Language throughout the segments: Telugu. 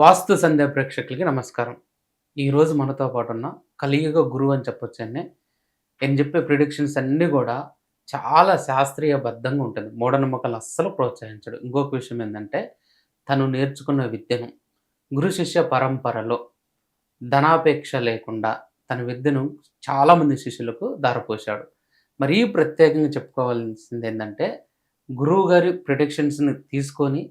వాస్తు సంధ్య ప్రేక్షకులకి నమస్కారం. ఈరోజు మనతో పాటు ఉన్న కలియుగ గురువు అని చెప్పొచ్చండి. నేను చెప్పే ప్రిడిక్షన్స్ అన్నీ కూడా చాలా శాస్త్రీయబద్ధంగా ఉంటుంది. మూఢనమ్మకాలు అస్సలు ప్రోత్సహించడు. ఇంకొక విషయం ఏంటంటే తను నేర్చుకున్న విద్యను గురు శిష్య పరంపరలో ధనాపేక్ష లేకుండా తన విద్యను చాలామంది శిష్యులకు దారపోశాడు. మరీ ప్రత్యేకంగా చెప్పుకోవాల్సింది ఏంటంటే గురువు గారి ప్రిడిక్షన్స్ని తీసుకొని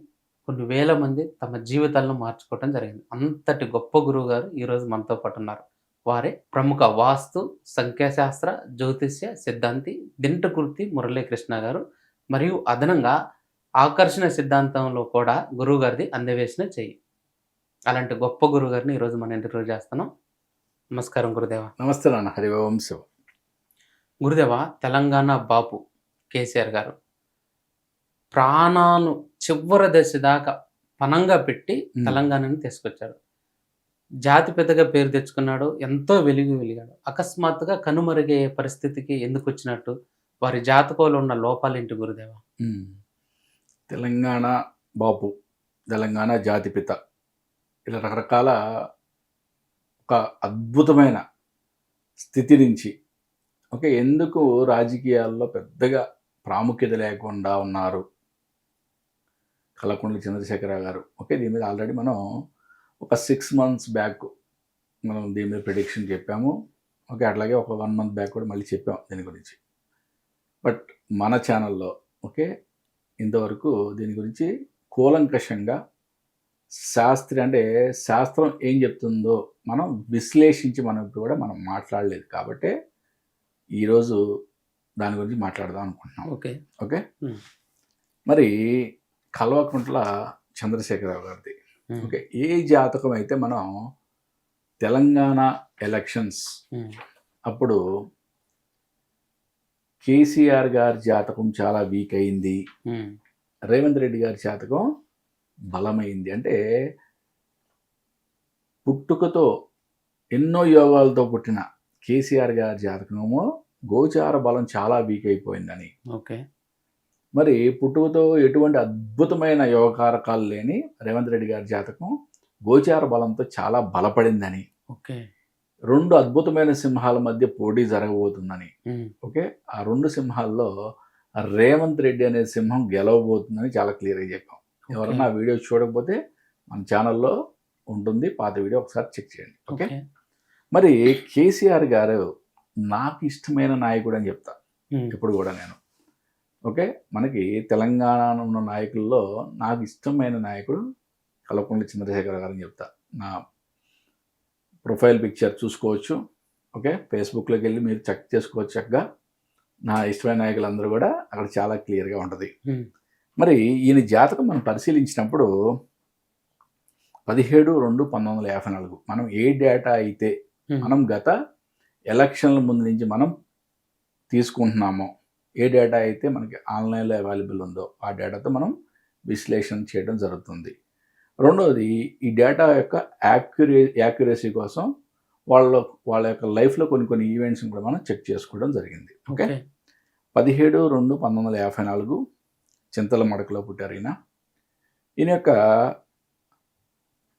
కొన్ని వేల మంది తమ జీవితాలను మార్చుకోవడం జరిగింది. అంతటి గొప్ప గురువు గారు ఈరోజు మనతో పాటు ఉన్నారు. వారే ప్రముఖ వాస్తు సంఖ్యాశాస్త్ర జ్యోతిష్య సిద్ధాంతి దింటకుర్తి మురళీకృష్ణ గారు మరియు అదనంగా ఆకర్షణ సిద్ధాంతంలో కూడా గురువు గారిది అందవేసిన చెయ్యి అలాంటి గొప్ప గురువు గారిని ఈరోజు మన ఇంటర్వ్యూ చేస్తున్నాం. నమస్కారం గురుదేవ. నమస్తే నాన్న. హరి ఓం శివ. గురుదేవ తెలంగాణ బాపు కేసీఆర్ గారు. ప్రాణాలు చివరి దశ దాకా పనంగా పెట్టి. తెలంగాణని తీసుకొచ్చాడు జాతి పెద్దగా పేరు తెచ్చుకున్నాడు ఎంతో వెలుగు వెలిగాడు. అకస్మాత్తుగా కనుమరుగే పరిస్థితికి ఎందుకు వచ్చినట్టు వారి జాతకంలో ఉన్న లోపాలేంటి గురుదేవ. తెలంగాణ బాపు తెలంగాణ జాతిపిత ఇలా రకరకాల ఒక అద్భుతమైన స్థితి నుంచి ఓకే ఎందుకు రాజకీయాల్లో పెద్దగా ప్రాముఖ్యత లేకుండా ఉన్నారు? కలకొండల చంద్రశేఖరరావు గారు. ఓకే దీని మీద ఆల్రెడీ మనం ఒక సిక్స్ మంత్స్ బ్యాక్ మనం దీని మీద ప్రిడిక్షన్ చెప్పాము. ఓకే అట్లాగే ఒక వన్ మంత్ బ్యాక్ కూడా మళ్ళీ చెప్పాం దీని గురించి. బట్ మన ఛానల్లో ఓకే ఇంతవరకు దీని గురించి కూలంకషంగా శాస్త్రి అంటే శాస్త్రం ఏం చెప్తుందో మనం విశ్లేషించి మనం ఇప్పుడు కూడా మనం మాట్లాడలేదు కాబట్టి ఈరోజు దాని గురించి మాట్లాడదాం అనుకుంటున్నాం. ఓకే. ఓకే. మరి కల్వకుంట్ల చంద్రశేఖరరావు గారిది. ఓకే ఏ జాతకం అయితే మనం తెలంగాణ ఎలక్షన్స్. అప్పుడు కేసీఆర్ గారి జాతకం చాలా వీక్ అయింది. రేవంత్ రెడ్డి గారి జాతకం బలమైంది అంటే పుట్టుకతో ఎన్నో యోగాలతో పుట్టిన కేసీఆర్ గారి జాతకమేమో గోచార బలం చాలా వీక్ అయిపోయిందని ఓకే మరి పుట్టుకతో ఎటువంటి అద్భుతమైన యోగకారకాలు లేని రేవంత్ రెడ్డి గారి జాతకం గోచార బలంతో చాలా బలపడిందని. ఓకే. రెండు అద్భుతమైన సింహాల మధ్య పోటీ జరగబోతుందని. ఓకే? ఆ రెండు సింహాల్లో రేవంత్ రెడ్డి అనే సింహం గెలవబోతుందని చాలా క్లియర్గా చెప్పాం. ఎవరన్నా ఆ వీడియో చూడకపోతే మన ఛానల్లో ఉంటుంది. పాత వీడియో ఒకసారి చెక్ చేయండి. ఓకే? మరి కేసీఆర్ గారు నాకు ఇష్టమైన నాయకుడు అని చెప్తా. ఇప్పుడు కూడా నేను. ఓకే? మనకి తెలంగాణ ఉన్న నాయకుల్లో నాకు ఇష్టమైన నాయకుడు కల్వకుంట్ల చంద్రశేఖర గారు అని చెప్తా. నా ప్రొఫైల్ పిక్చర్ చూసుకోవచ్చు. ఓకే? ఫేస్బుక్లోకి వెళ్ళి మీరు చెక్ చేసుకోవచ్చు చక్కగా. నా ఇష్టమైన నాయకులందరూ కూడా అక్కడ చాలా క్లియర్గా ఉంటుంది. మరి ఈయన జాతకం మనం పరిశీలించినప్పుడు పదిహేడు రెండు పంతొమ్మిది వందల యాభై నాలుగు మనం ఏ డేటా అయితే. మనం గత ఎలక్షన్ల ముందు నుంచి మనం తీసుకుంటున్నామో ఏ డేటా అయితే మనకి ఆన్లైన్లో అవైలబుల్ ఉందో ఆ డేటాతో మనం విశ్లేషణ చేయడం జరుగుతుంది. రెండవది ఈ డేటా యొక్క యాక్యురే యాక్యురసీ కోసం వాళ్ళ వాళ్ళ యొక్క లైఫ్లో కొన్ని కొన్ని ఈవెంట్స్ని కూడా మనం చెక్ చేసుకోవడం జరిగింది. Okay okay. పదిహేడు రెండు పంతొమ్మిది వందల యాభై నాలుగు చింతల మడకలో పుట్టారు ఈయన. ఈయన యొక్క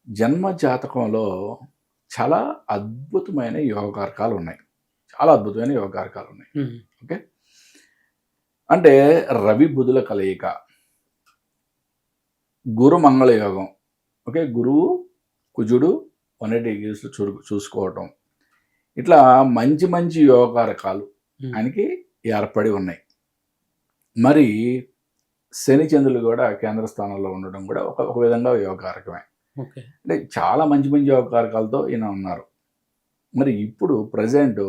జన్మ జాతకంలో చాలా అద్భుతమైన యోగకారకాలు ఉన్నాయి. చాలా అద్భుతమైన యోగకారకాలు ఉన్నాయి. మ్మ్. అంటే రవి బుధుల కలయిక. గురు మంగళ యోగం ఓకే గురువు కుజుడు వన్ ఎయిటీ డిగ్రీస్లో చూ చూసుకోవటం. ఇట్లా మంచి మంచి యోగకారకాలు మ్మ్. ఆయనకి ఏర్పడి ఉన్నాయి. మరి శని చంద్రులు కూడా కేంద్ర స్థానంలో ఉండడం కూడా ఒక ఒక విధంగా యోగకారకమే. అంటే చాలా మంచి మంచి యోగకారకాలతో ఈయన ఉన్నారు. మరి ఇప్పుడు ప్రజెంట్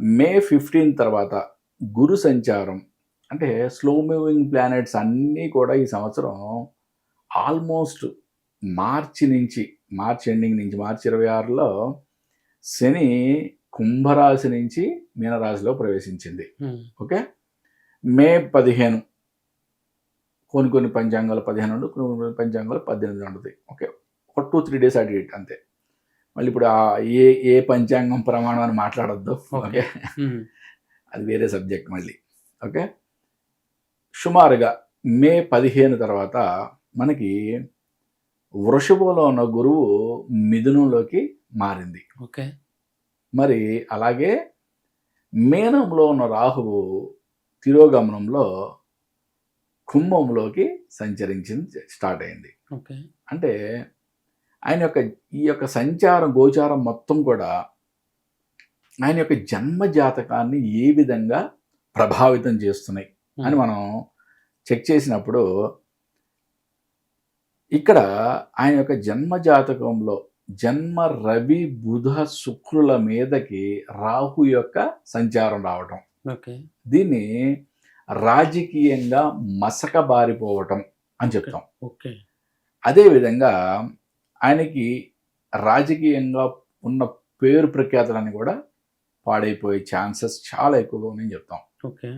మే ఫిఫ్టీన్ తర్వాత గురు సంచారం. అంటే స్లో మూవింగ్ ప్లానెట్స్ అన్నీ కూడా ఈ సంవత్సరం ఆల్మోస్ట్ మార్చి నుంచి మార్చి ఎండింగ్ నుంచి మార్చి ఇరవై ఆరులో శని కుంభరాశి నుంచి మీనరాశిలో ప్రవేశించింది. ఓకే? మే పదిహేను. కొన్ని కొన్ని పంచాంగాలు పదిహేను ఉండు కొన్ని కొన్ని పంచాంగాలు పద్దెనిమిది ఉంటుంది ఓకే? ఒక టూ త్రీ డేస్ అటు అంతే. మళ్ళీ ఇప్పుడు ఏ ఏ పంచాంగం ప్రమాణం అని మాట్లాడొద్దు. ఓకే. అది వేరే సబ్జెక్ట్ మళ్ళీ. ఓకే? సుమారుగా మే పదిహేను తర్వాత మనకి వృషభంలో ఉన్న గురువు మిథునంలోకి మారింది. ఓకే. మరి అలాగే మేనంలో ఉన్న రాహువు తిరోగమనంలో కుంభంలోకి సంచరించింది స్టార్ట్ అయింది. ఓకే. అంటే ఆయన యొక్క ఈ యొక్క సంచారం గోచారం మొత్తం కూడా ఆయన యొక్క జన్మ జాతకాన్ని ఏ విధంగా ప్రభావితం చేస్తున్నాయి అని మనం చెక్ చేసినప్పుడు ఇక్కడ ఆయన యొక్క జన్మ జాతకంలో జన్మ రవి బుధ శుక్రుల మీదకి రాహు యొక్క సంచారం రావటం. ఓకే. దీన్ని రాజకీయంగా మసకబారిపోవటం అని చెప్తాం. ఓకే. అదేవిధంగా ఆయనకి రాజకీయంగా ఉన్న పేరు ప్రఖ్యాతులన్నీ కూడా పాడైపోయే ఛాన్సెస్ చాలా ఎక్కువగా ఉన్నాయని చెప్తాం. ఓకే.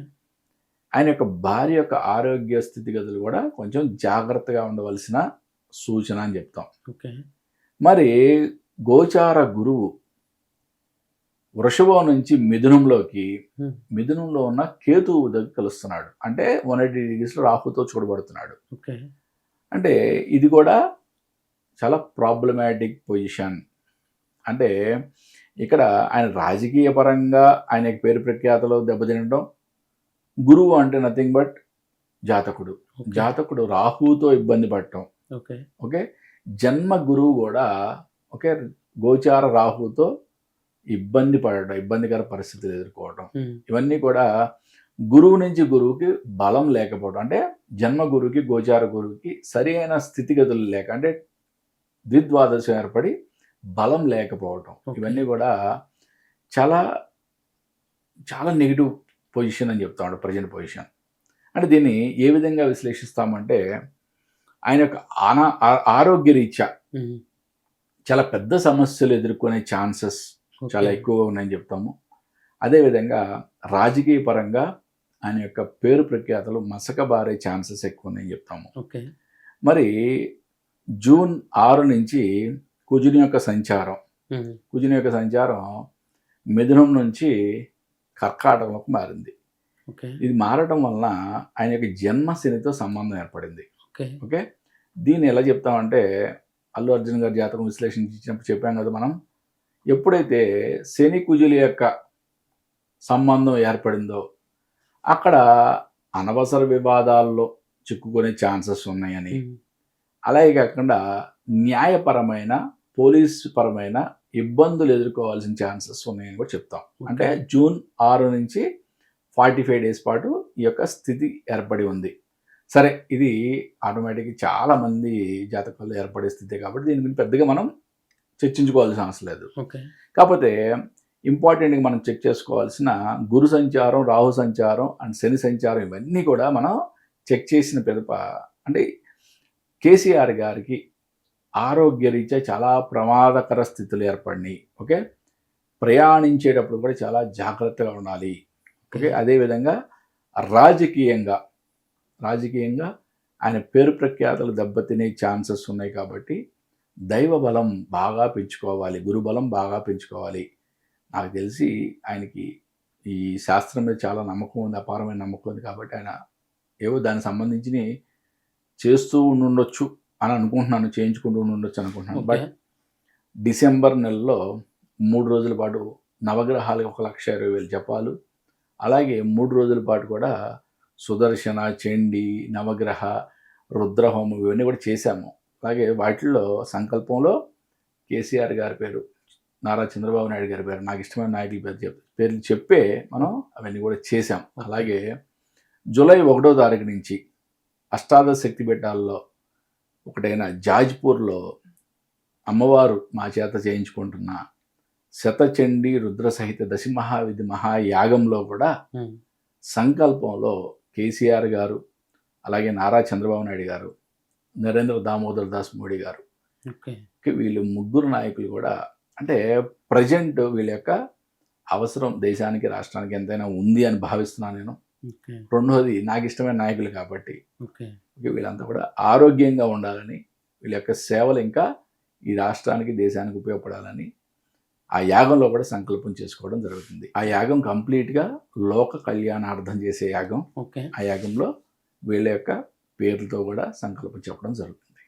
ఆయన యొక్క భార్య యొక్క ఆరోగ్య స్థితిగతులు కూడా కొంచెం జాగ్రత్తగా ఉండవలసిన సూచన అని చెప్తాం. ఓకే. మరి గోచార గురువు వృషభం నుంచి మిథునంలోకి. మిథునంలో ఉన్న కేతువు దగ్గర కలుస్తున్నాడు. అంటే వన్ ఎయిటీ డిగ్రీస్లో రాహుతో చూడబడుతున్నాడు. ఓకే. అంటే ఇది కూడా చాలా ప్రాబ్లమాటిక్ పొజిషన్ అంటే ఇక్కడ ఆయన రాజకీయ పరంగా ఆయన పేరు ప్రఖ్యాతలు దెబ్బతినడం గురువు అంటే నథింగ్ బట్ జాతకుడు. జాతకుడు రాహుతో ఇబ్బంది పడటం. ఓకే. ఓకే? జన్మ గురువు కూడా ఓకే గోచార రాహుతో ఇబ్బంది పడటం ఇబ్బందికర పరిస్థితులు ఎదుర్కోవడం ఉమ్, ఇవన్నీ కూడా గురువు నుంచి గురువుకి బలం లేకపోవడం. అంటే జన్మ గురువుకి గోచార గురువుకి సరి అయిన స్థితిగతులు లేక అంటే ద్విద్వాదశం ఏర్పడి బలం లేకపోవటం. ఇవన్నీ కూడా చాలా చాలా నెగిటివ్ పొజిషన్ అని చెప్తాడు ప్రజెంట్ పొజిషన్ అంటే దీన్ని ఏ విధంగా విశ్లేషిస్తామంటే ఆయన యొక్క ఆనా ఆ- ఆరోగ్య రీత్యా చాలా పెద్ద సమస్యలు ఎదుర్కొనే ఛాన్సెస్. చాలా ఎక్కువగా ఉన్నాయని చెప్తాము. అదేవిధంగా రాజకీయ పరంగా ఆయన యొక్క పేరు ప్రఖ్యాతలు మసకబారే ఛాన్సెస్ ఎక్కువ ఉన్నాయని చెప్తాము. ఓకే. మరి జూన్ ఆరు నుంచి కుజుని యొక్క సంచారం. కుజుని యొక్క సంచారం మిథునం నుంచి కర్కాటకంలోకి మారింది. ఇది మారటం వలన ఆయన యొక్క జన్మశనితో సంబంధం ఏర్పడింది. ఓకే. ఓకే? దీన్ని ఎలా చెప్తామంటే అల్లు అర్జున్ గారి జాతకం విశ్లేషించినప్పుడు చెప్పాం కదా మనం. ఎప్పుడైతే శని కుజుల యొక్క సంబంధం ఏర్పడిందో అక్కడ అనవసర వివాదాల్లో చిక్కుకునే ఛాన్సెస్ ఉన్నాయని. అలాగే కాకుండా న్యాయపరమైన పోలీస్ పరమైన ఇబ్బందులు ఎదుర్కోవాల్సిన ఛాన్సెస్ ఉన్నాయని కూడా చెప్తాం. అంటే జూన్ ఆరు నుంచి ఫార్టీ ఫైవ్ డేస్ పాటు ఈ యొక్క స్థితి ఏర్పడి ఉంది. సరే ఇది ఆటోమేటిక్ చాలా మంది జాతకాల్లో ఏర్పడే స్థితి కాబట్టి దీని గురించి పెద్దగా మనం చర్చించుకోవాల్సిన అవసరం లేదు. ఓకే. కాకపోతే ఇంపార్టెంట్గా మనం చెక్ చేసుకోవాల్సిన గురు సంచారం రాహు సంచారం అండ్ శని సంచారం ఇవన్నీ కూడా మనం చెక్ చేసిన పిదప అంటే కేసీఆర్ గారికి ఆరోగ్య రీత్యా చాలా ప్రమాదకర స్థితులు ఏర్పడినాయి. ఓకే? ప్రయాణించేటప్పుడు కూడా చాలా జాగ్రత్తగా ఉండాలి. ఓకే? అదేవిధంగా రాజకీయంగా రాజకీయంగా ఆయన పేరు ప్రఖ్యాతలు దెబ్బతినే ఛాన్సెస్ ఉన్నాయి కాబట్టి దైవ బలం బాగా పెంచుకోవాలి గురుబలం బాగా పెంచుకోవాలి. నాకు తెలిసి ఆయనకి ఈ శాస్త్రం మీద చాలా నమ్మకం ఉంది అపారమైన నమ్మకం ఉంది కాబట్టి ఆయన ఏవో దానికి సంబంధించి చేస్తూ ఉండుండొచ్చు. అని అనుకుంటున్నాను చేయించుకుంటూ ఉండొచ్చు అనుకుంటున్నాను. బట్ డిసెంబర్ నెలలో మూడు రోజుల పాటు నవగ్రహాలకు ఒక లక్ష ఇరవై వేలు జపాలు అలాగే మూడు రోజుల పాటు కూడా సుదర్శన చండి నవగ్రహ రుద్రహోమం ఇవన్నీ కూడా చేశాము. అలాగే వాటిల్లో సంకల్పంలో కేసీఆర్ గారి పేరు నారా చంద్రబాబు నాయుడు గారి పేరు నాకు ఇష్టమైన నాయకుల పేరు చెప్ పేర్లు చెప్పే మనం అవన్నీ కూడా చేశాం. అలాగే జూలై ఒకటో తారీఖు నుంచి అష్టాదశ శక్తి పీఠాల్లో ఒకటైన జాజ్పూర్లో అమ్మవారు మా చేత చేయించుకుంటున్న శతచండి రుద్ర సహిత దశమహావిధి మహాయాగంలో కూడా సంకల్పంలో కేసీఆర్ గారు అలాగే నారా చంద్రబాబు నాయుడు గారు నరేంద్ర దామోదర్ దాస్ మోడీ గారు వీళ్ళు ముగ్గురు నాయకులు కూడా అంటే ప్రజెంట్ వీళ్ళ యొక్క అవసరం దేశానికి రాష్ట్రానికి ఎంతైనా ఉంది అని భావిస్తున్నాను నేను. రెండోది నాకు ఇష్టమైన నాయకులు కాబట్టి వీళ్ళంతా కూడా ఆరోగ్యంగా ఉండాలని వీళ్ళ యొక్క సేవలు ఇంకా ఈ రాష్ట్రానికి దేశానికి ఉపయోగపడాలని ఆ యాగంలో కూడా సంకల్పం చేసుకోవడం జరుగుతుంది. ఆ యాగం కంప్లీట్గా లోక కళ్యాణార్థం చేసే యాగం. ఓకే. ఆ యాగంలో వీళ్ళ యొక్క పేర్లతో కూడా సంకల్పం చెప్పడం జరుగుతుంది.